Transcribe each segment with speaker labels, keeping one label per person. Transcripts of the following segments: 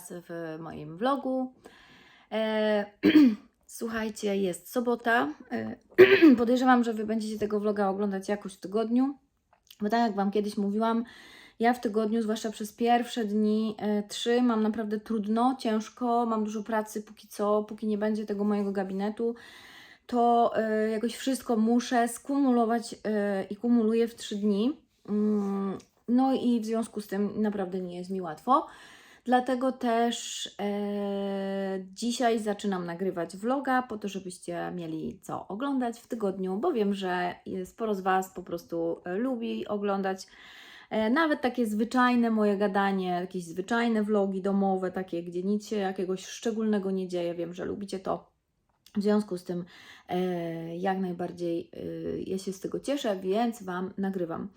Speaker 1: W moim vlogu. E, słuchajcie, jest sobota. E, podejrzewam, że Wy będziecie tego vloga oglądać jakoś w tygodniu, bo tak jak Wam kiedyś mówiłam, ja w tygodniu, zwłaszcza przez pierwsze dni, e, trzy, mam naprawdę trudno, ciężko, mam dużo pracy póki co, póki nie będzie tego mojego gabinetu, to jakoś wszystko muszę skumulować i kumuluję w trzy dni. Mm, No i w związku z tym naprawdę nie jest mi łatwo. Dlatego też e, dzisiaj zaczynam nagrywać vloga, po to, żebyście mieli co oglądać w tygodniu, bo wiem, że sporo z Was po prostu e, lubi oglądać e, nawet takie zwyczajne moje gadanie, jakieś zwyczajne vlogi domowe, takie, gdzie nic się jakiegoś szczególnego nie dzieje. Wiem, że lubicie to. W związku z tym e, jak najbardziej e, ja się z tego cieszę, więc Wam nagrywam.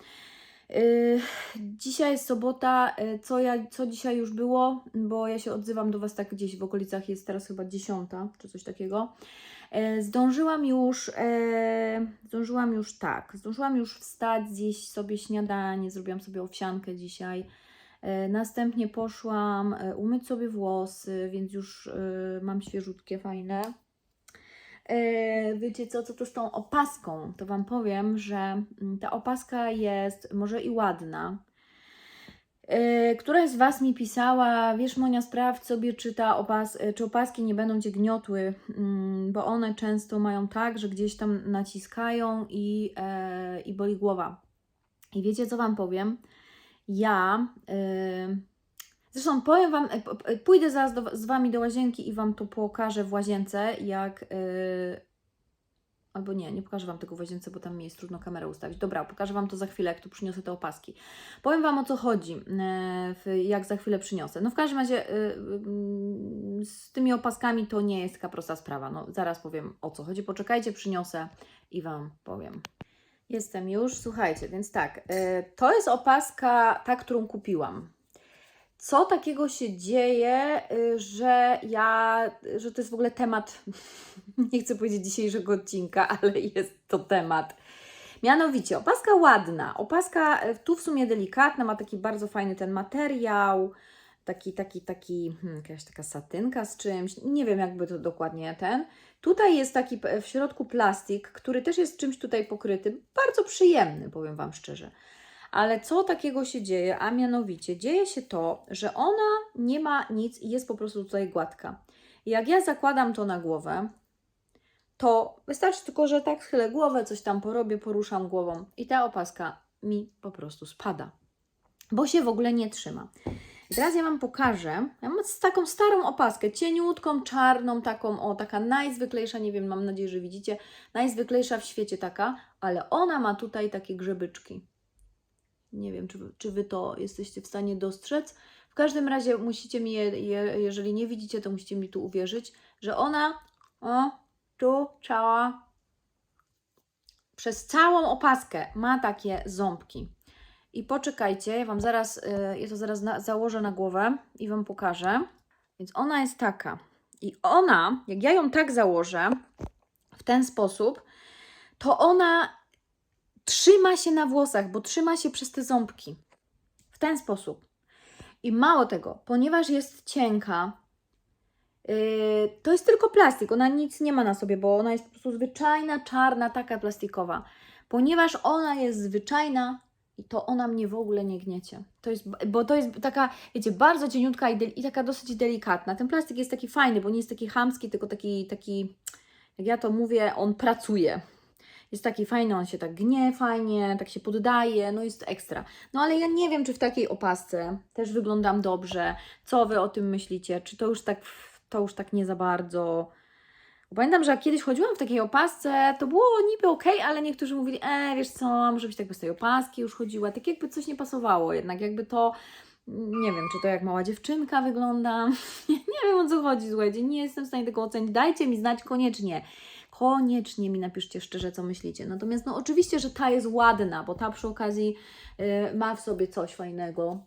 Speaker 1: Yy, Dzisiaj jest sobota, yy, co, ja, co dzisiaj już było, bo ja się odzywam do Was tak gdzieś w okolicach, jest teraz chyba dziesiąta, czy coś takiego. Yy, Zdążyłam już, zdążyłam już tak, zdążyłam już wstać, zjeść sobie śniadanie, zrobiłam sobie owsiankę dzisiaj. Następnie poszłam umyć sobie włosy, więc już mam świeżutkie, fajne. E, Wiecie co, co to z tą opaską? To Wam powiem, że mm, ta opaska jest może i ładna. E, Któraś z Was mi pisała, wiesz Monia, sprawdź sobie, czy, ta opas, e, czy opaski nie będą Cię gniotły, mm, bo one często mają tak, że gdzieś tam naciskają i, i boli głowa. I wiecie co Wam powiem? Ja... Zresztą powiem Wam, e, pójdę zaraz do, z Wami do łazienki i Wam to pokażę w łazience, jak. Yy... Albo nie, nie pokażę Wam tego w łazience, bo tam mi jest trudno kamerę ustawić. Dobra, pokażę Wam to za chwilę, jak tu przyniosę te opaski. Powiem Wam o co chodzi, w- jak za chwilę przyniosę. No w każdym razie z tymi opaskami to nie jest taka prosta sprawa. No zaraz powiem o co chodzi. Poczekajcie, przyniosę i Wam powiem. Jestem już, słuchajcie, więc tak, to jest opaska, ta, którą kupiłam co takiego się dzieje, y, że ja, że to jest w ogóle temat, nie chcę powiedzieć dzisiejszego odcinka, ale jest to temat. Mianowicie, opaska ładna, opaska y, tu w sumie delikatna, ma taki bardzo fajny ten materiał, taki, taki, taki, hmm, jakaś taka satynka z czymś, nie wiem jakby to dokładnie ten. Tutaj jest taki p- w środku plastik, który też jest czymś tutaj pokryty, bardzo przyjemny, powiem Wam szczerze. Ale co takiego się dzieje? A mianowicie dzieje się to, że ona nie ma nic i jest po prostu tutaj gładka. Jak ja zakładam to na głowę, to wystarczy tylko, że tak schylę głowę, coś tam porobię, poruszam głową i ta opaska mi po prostu spada, bo się w ogóle nie trzyma. I teraz ja Wam pokażę, ja mam taką starą opaskę, cieniutką, czarną, taką, o, taka najzwyklejsza, nie wiem, mam nadzieję, że widzicie, najzwyklejsza w świecie taka, ale ona ma tutaj takie grzebyczki. Nie wiem, czy, czy Wy to jesteście w stanie dostrzec. W każdym razie musicie mi, je, je, jeżeli nie widzicie, to musicie mi tu uwierzyć, że ona, o, tu, cała, przez całą opaskę ma takie ząbki. I poczekajcie, ja Wam zaraz, y, ja to zaraz na, założę na głowę i Wam pokażę. Więc ona jest taka. I ona, jak ja ją tak założę, w ten sposób, to ona trzyma się na włosach, bo trzyma się przez te ząbki. W ten sposób. I mało tego, ponieważ jest cienka, yy, to jest tylko plastik, ona nic nie ma na sobie, bo ona jest po prostu zwyczajna, czarna, taka plastikowa. Ponieważ ona jest zwyczajna, to ona mnie w ogóle nie gniecie. To jest, bo to jest taka, wiecie, bardzo cieniutka i, i taka dosyć delikatna. Ten plastik jest taki fajny, bo nie jest taki chamski, tylko taki, taki, jak ja to mówię, on pracuje. Jest taki fajny, on się tak gnie fajnie, tak się poddaje, no jest ekstra. No ale ja nie wiem, czy w takiej opasce też wyglądam dobrze. Co Wy o tym myślicie? Czy to już tak, to już tak nie za bardzo... Pamiętam, że jak kiedyś chodziłam w takiej opasce, to było niby ok, ale niektórzy mówili, e, wiesz co, może być tak bez tej opaski już chodziła, tak jakby coś nie pasowało jednak, jakby to, nie wiem, czy to jak mała dziewczynka wygląda, nie, nie wiem o co chodzi, słuchajcie, nie jestem w stanie tego ocenić, dajcie mi znać koniecznie, koniecznie mi napiszcie szczerze, co myślicie. Natomiast no oczywiście, że ta jest ładna, bo ta przy okazji y, ma w sobie coś fajnego,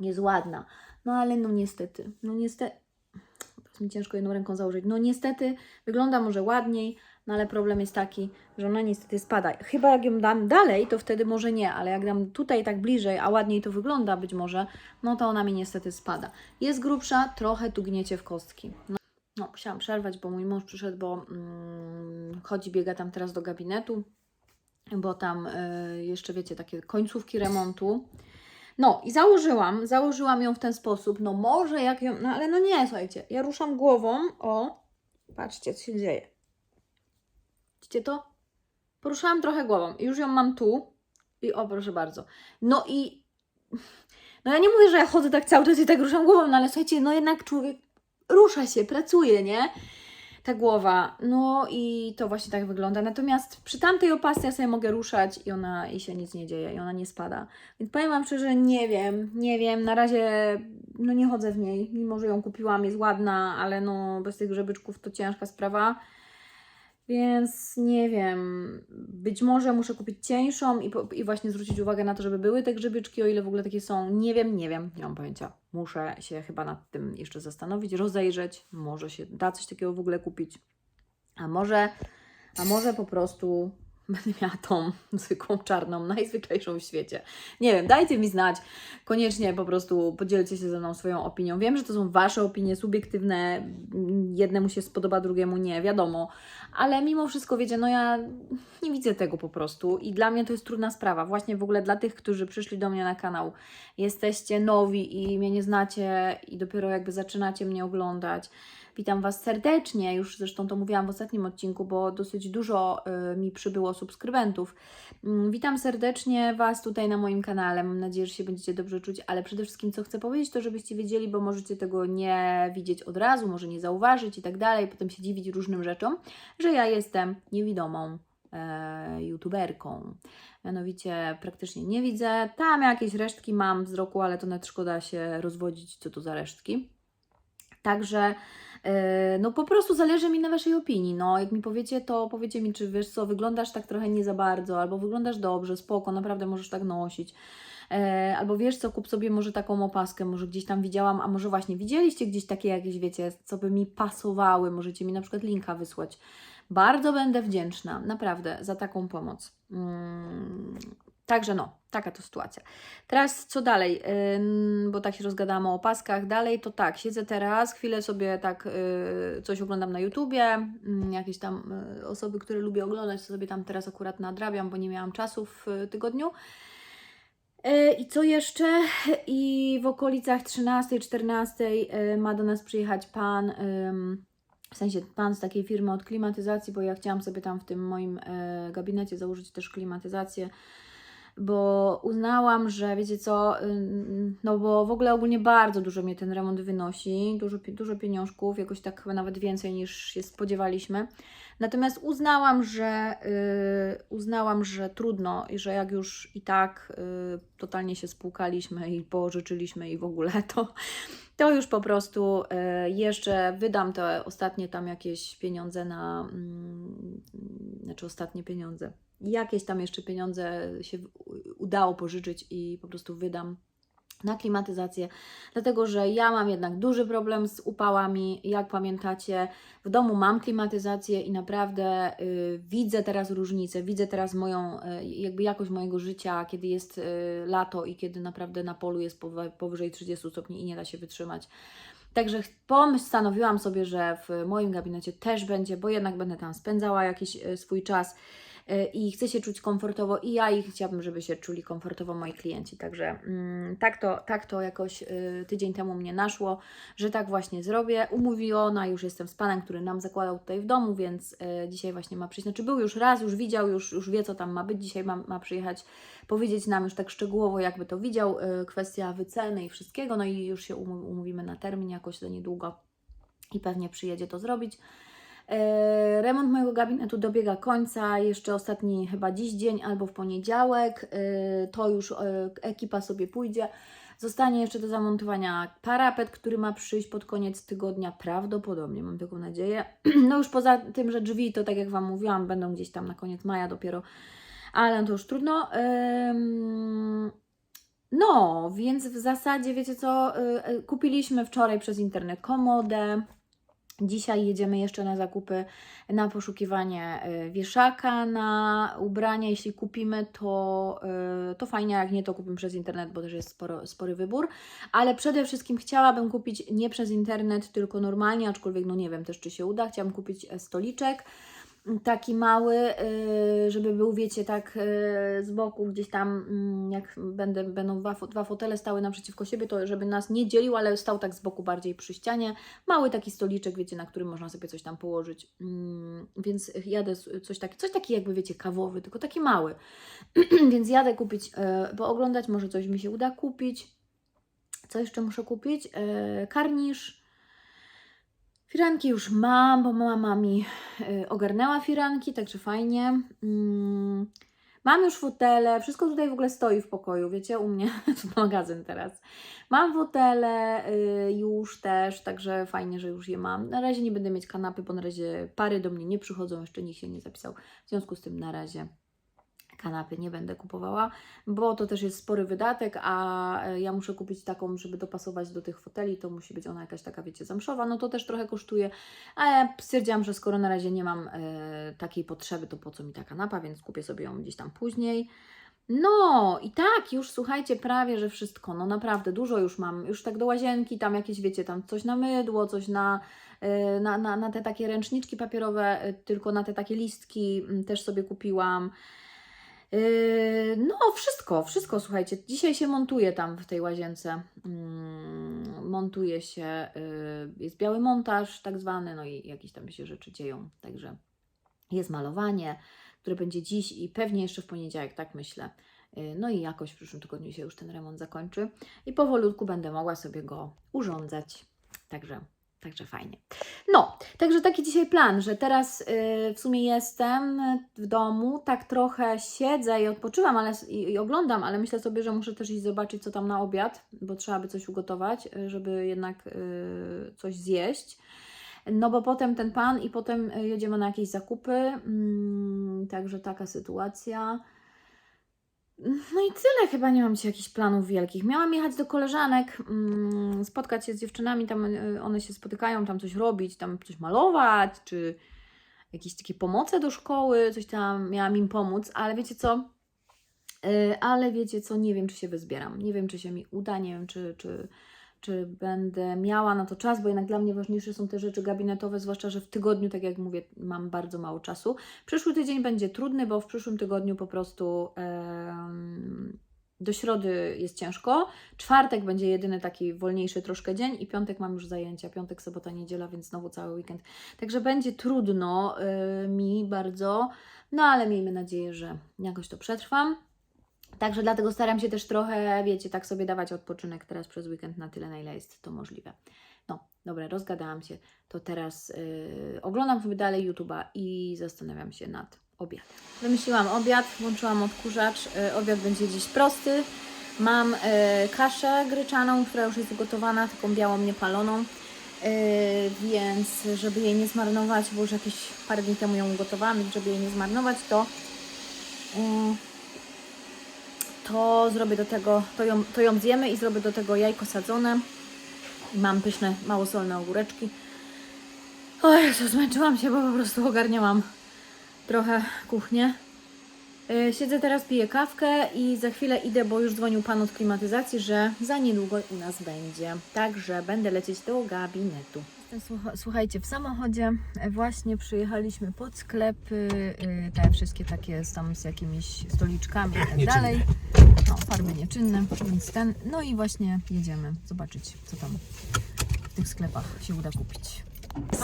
Speaker 1: jest ładna, no ale no niestety, no niestety, mi ciężko jedną ręką założyć. No niestety wygląda może ładniej, no ale problem jest taki, że ona niestety spada. Chyba jak ją dam dalej, to wtedy może nie, ale jak dam tutaj tak bliżej, a ładniej to wygląda być może, no to ona mi niestety spada. Jest grubsza, trochę tu gniecie w kostki. No, no musiałam przerwać, bo mój mąż przyszedł, bo mm, chodzi, biega tam teraz do gabinetu, bo tam y, jeszcze wiecie, takie końcówki remontu. No i założyłam, założyłam ją w ten sposób. No może jak ją, no ale no nie, słuchajcie, ja ruszam głową, o, patrzcie co się dzieje. Widzicie to? Poruszałam trochę głową i już ją mam tu i o, proszę bardzo. No i, no ja nie mówię, że ja chodzę tak cały czas i tak ruszam głową, no ale słuchajcie, no jednak człowiek rusza się, pracuje, nie? ta głowa. No i to właśnie tak wygląda. Natomiast przy tamtej opasce ja sobie mogę ruszać i ona i się nic nie dzieje i ona nie spada. Więc powiem Wam szczerze, nie wiem, nie wiem. Na razie no nie chodzę w niej, mimo że ją kupiłam, jest ładna, ale no bez tych grzebyczków to ciężka sprawa. Więc nie wiem, być może muszę kupić cieńszą i, po, i właśnie zwrócić uwagę na to, żeby były te grzybyczki, o ile w ogóle takie są. Nie wiem, nie wiem, nie mam pojęcia. Muszę się chyba nad tym jeszcze zastanowić, rozejrzeć. Może się da coś takiego w ogóle kupić. A może, a może po prostu będę miała tą zwykłą czarną, najzwyklejszą w świecie. Nie wiem, dajcie mi znać. Koniecznie po prostu podzielcie się ze mną swoją opinią. Wiem, że to są Wasze opinie subiektywne. Jednemu się spodoba, drugiemu nie, wiadomo. Ale mimo wszystko, wiecie, no ja nie widzę tego po prostu i dla mnie to jest trudna sprawa. Właśnie w ogóle dla tych, którzy przyszli do mnie na kanał, jesteście nowi i mnie nie znacie i dopiero jakby zaczynacie mnie oglądać. Witam Was serdecznie, już zresztą to mówiłam w ostatnim odcinku, bo dosyć dużo y, mi przybyło subskrybentów. Mm, Witam serdecznie Was tutaj na moim kanale. Mam nadzieję, że się będziecie dobrze czuć, ale przede wszystkim co chcę powiedzieć, to żebyście wiedzieli, bo możecie tego nie widzieć od razu, może nie zauważyć i tak dalej, potem się dziwić różnym rzeczom, że ja jestem niewidomą e, youtuberką. Mianowicie praktycznie nie widzę. Tam jakieś resztki mam wzroku, ale to nawet szkoda się rozwodzić, co to za resztki. Także no po prostu zależy mi na Waszej opinii. No, jak mi powiecie, to powiecie mi, czy wiesz co, wyglądasz tak trochę nie za bardzo, albo wyglądasz dobrze, spoko, naprawdę możesz tak nosić. E, albo wiesz co, kup sobie może taką opaskę, może gdzieś tam widziałam, a może właśnie widzieliście gdzieś takie jakieś, wiecie, co by mi pasowały, możecie mi na przykład linka wysłać. Bardzo będę wdzięczna, naprawdę, za taką pomoc. Mm, Także no, taka to sytuacja. Teraz co dalej? Bo tak się rozgadałam o opaskach. Dalej to tak, siedzę teraz, chwilę sobie tak y, coś oglądam na YouTubie, y, jakieś tam y, osoby, które lubię oglądać, to sobie tam teraz akurat nadrabiam, bo nie miałam czasu w y, tygodniu. Y, I co jeszcze? I w okolicach 13-14 y, ma do nas przyjechać pan, w sensie pan z takiej firmy od klimatyzacji, bo ja chciałam sobie tam w tym moim e, gabinecie założyć też klimatyzację, bo uznałam, że wiecie co, no bo w ogóle ogólnie bardzo dużo mnie ten remont wynosi, dużo, dużo pieniążków, jakoś tak chyba nawet więcej niż się spodziewaliśmy. Natomiast uznałam, że y, uznałam, że trudno i że jak już i tak y, totalnie się spłukaliśmy i pożyczyliśmy i w ogóle to, to już po prostu y, jeszcze wydam te ostatnie tam jakieś pieniądze na, mm, znaczy ostatnie pieniądze, jakieś tam jeszcze pieniądze się udało pożyczyć i po prostu wydam na klimatyzację, dlatego że ja mam jednak duży problem z upałami. Jak pamiętacie, w domu mam klimatyzację i naprawdę y, widzę teraz różnicę, widzę teraz moją, y, jakby jakość mojego życia, kiedy jest y, lato i kiedy naprawdę na polu jest powy- powyżej 30 stopni i nie da się wytrzymać. Także ch- postanowiłam sobie, że w moim gabinecie też będzie, bo jednak będę tam spędzała jakiś y, swój czas i chcę się czuć komfortowo i ja i chciałabym, żeby się czuli komfortowo moi klienci. Także mm, tak, to, tak to jakoś y, tydzień temu mnie naszło, że tak właśnie zrobię. Umówiona, już jestem z panem, który nam zakładał tutaj w domu, więc y, dzisiaj właśnie ma przyjść. Znaczy był już raz, już widział, już, już wie co tam ma być. Dzisiaj ma, ma przyjechać, powiedzieć nam już tak szczegółowo, jakby to widział, y, kwestia wyceny i wszystkiego. No i już się umówimy na termin jakoś za niedługo i pewnie przyjedzie to zrobić. E, Remont mojego gabinetu dobiega końca, jeszcze ostatni chyba dziś dzień albo w poniedziałek. E, To już e, ekipa sobie pójdzie. Zostanie jeszcze do zamontowania parapet, który ma przyjść pod koniec tygodnia, prawdopodobnie, mam taką nadzieję. No już poza tym, że drzwi, to tak jak Wam mówiłam, będą gdzieś tam na koniec maja dopiero, ale to już trudno. No, więc w zasadzie, wiecie co, kupiliśmy wczoraj przez internet komodę. Dzisiaj jedziemy jeszcze na zakupy, na poszukiwanie y, wieszaka na ubrania. Jeśli kupimy, to, y, to fajnie, jak nie, to kupimy przez internet, bo też jest sporo, spory wybór. Ale przede wszystkim chciałabym kupić nie przez internet, tylko normalnie, aczkolwiek no nie wiem też, czy się uda. Chciałabym kupić e, stoliczek taki mały, y, żeby był, wiecie, tak y, z boku gdzieś tam, mm, jak będę, będą dwa, fo- dwa fotele stały naprzeciwko siebie, to żeby nas nie dzielił, ale stał tak z boku bardziej przy ścianie. Mały taki stoliczek, wiecie, na którym można sobie coś tam położyć. Mm, Więc jadę coś taki, coś taki jakby, wiecie, kawowy, tylko taki mały. Więc jadę kupić, y, pooglądać, może coś mi się uda kupić. Co jeszcze muszę kupić? Karnisz. Firanki już mam, bo mama mi y, ogarnęła firanki, także fajnie. Mm, Mam już fotele, wszystko tutaj w ogóle stoi w pokoju, wiecie, u mnie w magazyn teraz. Mam fotele y, już też, także fajnie, że już je mam. Na razie nie będę mieć kanapy, bo na razie pary do mnie nie przychodzą, jeszcze nikt się nie zapisał. W związku z tym na razie kanapy nie będę kupowała, bo to też jest spory wydatek, a e, ja muszę kupić taką, żeby dopasować do tych foteli, to musi być ona jakaś taka, wiecie, zamszowa, no to też trochę kosztuje, a ja stwierdziłam, że skoro na razie nie mam e, takiej potrzeby, to po co mi ta kanapa, więc kupię sobie ją gdzieś tam później. No i tak, już słuchajcie, prawie, że wszystko, no naprawdę, dużo już mam, już tak do łazienki, tam jakieś, wiecie, tam coś na mydło, coś na, e, na, na, na te takie ręczniczki papierowe, tylko na te takie listki też sobie kupiłam. Yy, No, wszystko, wszystko, słuchajcie. Dzisiaj się montuje tam w tej łazience. Mm, Montuje się, yy, jest biały montaż, tak zwany, no i jakieś tam się rzeczy dzieją. Także jest malowanie, które będzie dziś i pewnie jeszcze w poniedziałek, tak myślę. Yy, No i jakoś w przyszłym tygodniu się już ten remont zakończy i powolutku będę mogła sobie go urządzać. Także, także fajnie. No, także taki dzisiaj plan, że teraz y, w sumie jestem w domu, tak trochę siedzę i odpoczywam ale, i, i oglądam, ale myślę sobie, że muszę też iść zobaczyć, co tam na obiad, bo trzeba by coś ugotować, y, żeby jednak y, coś zjeść. No bo potem ten pan i potem y, jedziemy na jakieś zakupy, mm, także taka sytuacja. No i tyle, chyba nie mam dzisiaj jakichś planów wielkich. Miałam jechać do koleżanek, mm, spotkać się z dziewczynami, tam y, one się spotykają, tam coś robić, tam coś malować, czy jakieś takie pomoce do szkoły, coś tam miałam im pomóc, ale wiecie co? Y, Ale wiecie co, nie wiem, czy się wyzbieram. Nie wiem, czy się mi uda, nie wiem, czy, czy, czy będę miała na to czas, bo jednak dla mnie ważniejsze są te rzeczy gabinetowe, zwłaszcza, że w tygodniu, tak jak mówię, mam bardzo mało czasu. Przyszły tydzień będzie trudny, bo w przyszłym tygodniu po prostu em, do środy jest ciężko. Czwartek będzie jedyny taki wolniejszy troszkę dzień i piątek mam już zajęcia. Piątek, sobota, niedziela, więc znowu cały weekend. Także będzie trudno y, mi bardzo, no ale miejmy nadzieję, że jakoś to przetrwam. Także dlatego staram się też trochę, wiecie, tak sobie dawać odpoczynek teraz przez weekend na tyle, na ile jest to możliwe. No, dobra, rozgadałam się. To teraz yy, oglądam sobie dalej YouTube'a i zastanawiam się nad obiadem. Wymyśliłam obiad, włączyłam odkurzacz. Yy, obiad będzie dziś prosty. Mam yy, kaszę gryczaną, która już jest ugotowana, taką białą, niepaloną. Yy, więc żeby jej nie zmarnować, bo już jakieś parę dni temu ją ugotowałam, więc żeby jej nie zmarnować, to yy, to zrobię do tego, to ją, to ją zjemy i zrobię do tego jajko sadzone. Mam pyszne, małosolne ogóreczki. O Jezu, zmęczyłam się, bo po prostu ogarniałam trochę kuchnię. Yy, Siedzę teraz, piję kawkę i za chwilę idę, bo już dzwonił pan od klimatyzacji, że za niedługo u nas będzie. Także będę lecieć do gabinetu. Słucha- Słuchajcie, w samochodzie e, właśnie przyjechaliśmy pod sklepy, yy, te wszystkie takie tam z jakimiś stoliczkami i tak dalej. No, farby nieczynne, więc ten. No i właśnie jedziemy zobaczyć, co tam w tych sklepach się uda kupić.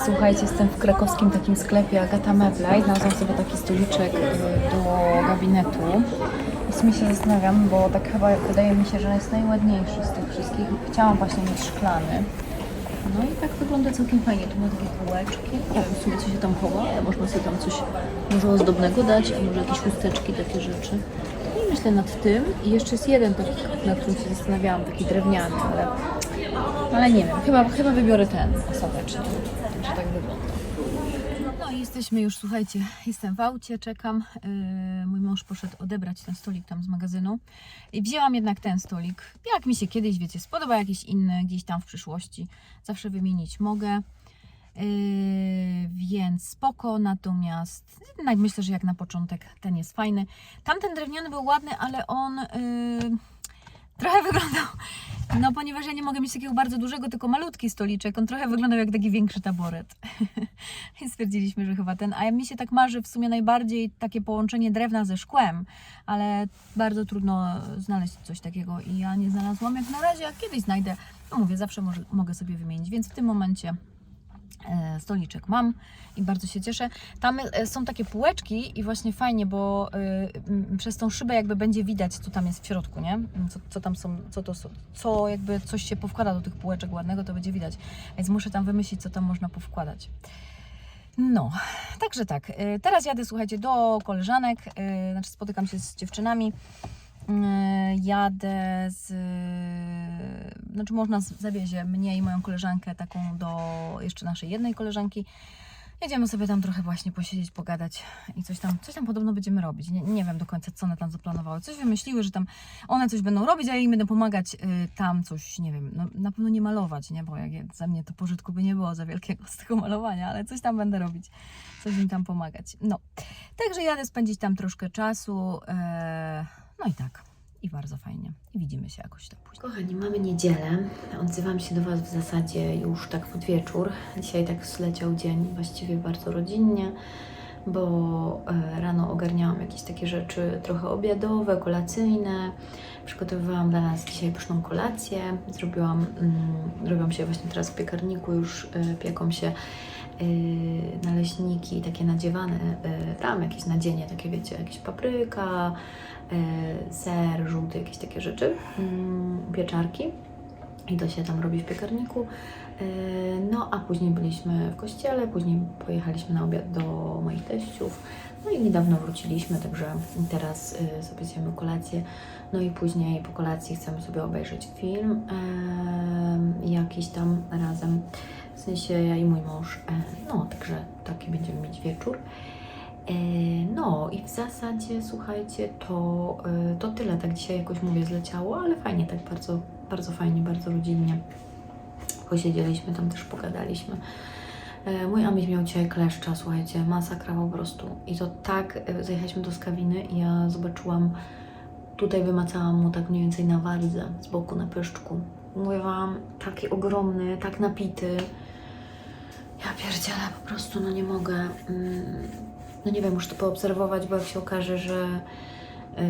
Speaker 1: Słuchajcie, jestem w krakowskim takim sklepie Agata Mebla i znalazłam sobie taki stoliczek y, do gabinetu. W sumie się zastanawiam, bo tak chyba wydaje mi się, że jest najładniejszy z tych wszystkich. Chciałam właśnie mieć szklany. No i tak wygląda całkiem fajnie. Tu ma takie kółeczki. Nie wiem w sumie się tam chowa, można sobie tam coś może ozdobnego dać, a może jakieś chusteczki, takie rzeczy. I myślę nad tym. I jeszcze jest jeden taki, nad którym się zastanawiałam, taki drewniany, ale, ale nie wiem. Chyba, chyba wybiorę ten ostatecznie. Także tak wygląda. No i jesteśmy już, słuchajcie, jestem w aucie, czekam. Yy, mój mąż poszedł odebrać ten stolik tam z magazynu. I wzięłam jednak ten stolik. Jak mi się kiedyś, wiecie, spodoba jakiś inny gdzieś tam w przyszłości, zawsze wymienić mogę. Yy, więc spoko, natomiast myślę, że jak na początek ten jest fajny. Tamten drewniany był ładny, ale on yy, trochę wyglądał, no ponieważ ja nie mogę mieć takiego bardzo dużego, tylko malutki stoliczek, on trochę wyglądał jak taki większy taboret. I stwierdziliśmy, że chyba ten, a mi się tak marzy w sumie najbardziej takie połączenie drewna ze szkłem, ale bardzo trudno znaleźć coś takiego i ja nie znalazłam jak na razie, a kiedyś znajdę, no mówię, zawsze może, mogę sobie wymienić, więc w tym momencie stoliczek mam i bardzo się cieszę. Tam e, są takie półeczki i właśnie fajnie, bo e, przez tą szybę jakby będzie widać, co tam jest w środku, nie? Co, co tam są, co to są, co jakby coś się powkłada do tych półeczek ładnego, to będzie widać. Więc muszę tam wymyślić, co tam można powkładać. No, także tak. e, Teraz jadę, słuchajcie, do koleżanek, e, znaczy spotykam się z dziewczynami. E, Jadę z. Znaczy, można zawiezie mnie i moją koleżankę taką do jeszcze naszej jednej koleżanki. Jedziemy sobie tam trochę właśnie posiedzieć, pogadać i coś tam, coś tam podobno będziemy robić. Nie, nie wiem do końca, co one tam zaplanowały. Coś wymyśliły, że tam one coś będą robić, a ja im będę pomagać y, tam coś, nie wiem, no, na pewno nie malować, nie? Bo jak za mnie to pożytku by nie było za wielkiego z tego malowania, ale coś tam będę robić, coś im tam pomagać. No, także jadę spędzić tam troszkę czasu, e, no i tak. I bardzo fajnie. I widzimy się jakoś tam później. Kochani, mamy niedzielę. Odzywam się do Was w zasadzie już tak pod wieczór. Dzisiaj tak zleciał dzień, właściwie bardzo rodzinnie, bo e, rano ogarniałam jakieś takie rzeczy trochę obiadowe, kolacyjne. Przygotowywałam dla nas dzisiaj pyszną kolację. Zrobiłam, mm, robią się właśnie teraz w piekarniku, już e, pieką się naleśniki takie nadziewane, tam jakieś nadzienie, takie wiecie, jakieś papryka, e, ser żółty, jakieś takie rzeczy, mm, pieczarki. I to się tam robi w piekarniku. No a później byliśmy w kościele, później pojechaliśmy na obiad do moich teściów. No i niedawno wróciliśmy, także teraz sobie zjemy kolację. No i później po kolacji chcemy sobie obejrzeć film e, jakiś tam razem. W sensie ja i mój mąż. E, No, także taki będziemy mieć wieczór. E, No i w zasadzie, słuchajcie, to, e, to tyle. Tak dzisiaj jakoś mówię zleciało, ale fajnie, tak bardzo, bardzo fajnie, bardzo rodzinnie. Posiedzieliśmy, tam też pogadaliśmy. E, Mój Amiś miał dzisiaj kleszcza, słuchajcie, masakra po prostu. I to tak, e, zajechaliśmy do skawiny i ja zobaczyłam, tutaj wymacałam mu tak mniej więcej na wardze, z boku na pyszczku. Mówię Wam, taki ogromny, tak napity. Ja pierdzielę, po prostu, no nie mogę. Mm, No nie wiem, muszę to poobserwować, bo jak się okaże, że yy,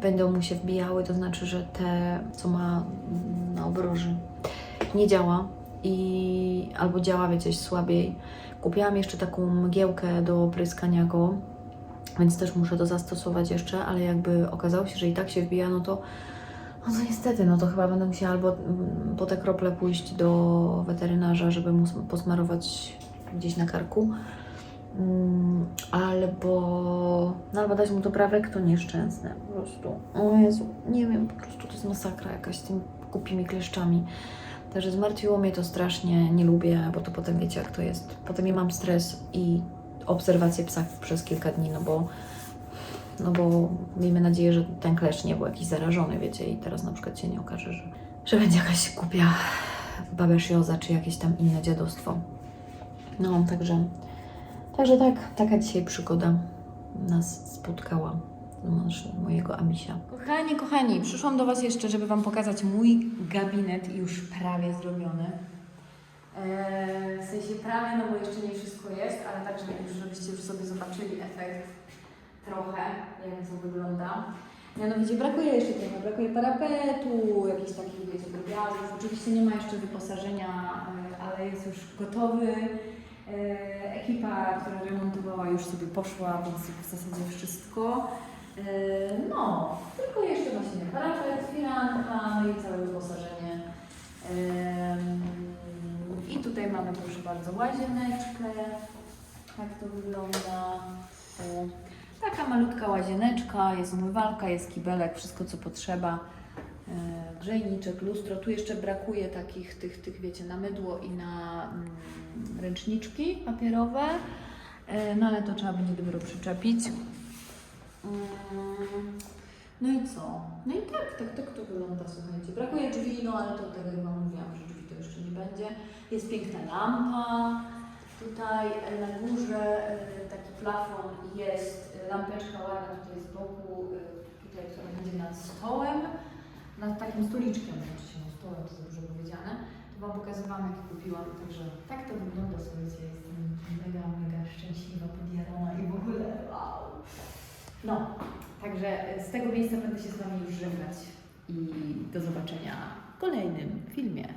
Speaker 1: będą mu się wbijały, to znaczy, że te, co ma na obroży, nie działa i albo działa, wiecie, słabiej. Kupiłam jeszcze taką mgiełkę do pryskania go, więc też muszę to zastosować jeszcze, ale jakby okazało się, że i tak się wbija, no to no to niestety, no to chyba będę musiała albo mm, po te krople pójść do weterynarza, żeby mu sm- posmarować gdzieś na karku, Mm, albo, no albo dać mu doprawek, to nieszczęsne po prostu. O Jezu, nie wiem, po prostu to jest masakra jakaś z tymi głupimi kleszczami. Także zmartwiło mnie to strasznie, nie lubię, bo to potem wiecie jak to jest. Potem ja mam stres i obserwację psa przez kilka dni, no bo no bo miejmy nadzieję, że ten klesz nie był jakiś zarażony, wiecie, i teraz na przykład się nie okaże, że, że będzie jakaś głupia babeszioza, czy jakieś tam inne dziadostwo. No, także, także tak, taka dzisiaj przygoda nas spotkała. Nasz, mojego Amisia. Kochani, kochani, przyszłam do Was jeszcze, żeby Wam pokazać mój gabinet już prawie zrobiony. Eee, w sensie prawie, no bo jeszcze nie wszystko jest, ale tak, żeby już, żebyście już sobie zobaczyli efekt trochę, jak to wygląda. Mianowicie brakuje jeszcze tego, brakuje parapetu, jakichś takich, wiecie, drobiazgów. Oczywiście nie ma jeszcze wyposażenia, e, ale jest już gotowy. E, Ekipa, która remontowała już sobie poszła, więc w zasadzie wszystko. E, No, tylko jeszcze właśnie parapet, firanka, no i całe wyposażenie. Em, I tutaj mamy proszę bardzo łazieneczkę. Jak to wygląda? O, Taka malutka łazieneczka, jest umywalka, jest kibelek, wszystko co potrzeba. Grzejniczek, lustro. Tu jeszcze brakuje takich tych, tych wiecie, na mydło i na mm, ręczniczki papierowe. No ale to trzeba będzie dopiero przyczepić. Mm, No i co? No i tak, tak, tak to wygląda, słuchajcie. Brakuje drzwi, no ale to tak jak Wam mówiłam, że drzwi to jeszcze nie będzie. Jest piękna lampa. Tutaj e, na górze e, taki plafon jest e, lampeczka ładna tutaj z boku, tutaj, która będzie nad stołem. Nad takim stoliczkiem, oczywiście no stołem to za dużo powiedziane. To Wam pokazywałam, jak kupiłam, także tak to wygląda, słuchajcie, jestem mega, mega szczęśliwa, podjarana i w ogóle wow. No, także z tego miejsca będę się z Wami już żegnać i do zobaczenia w kolejnym filmie.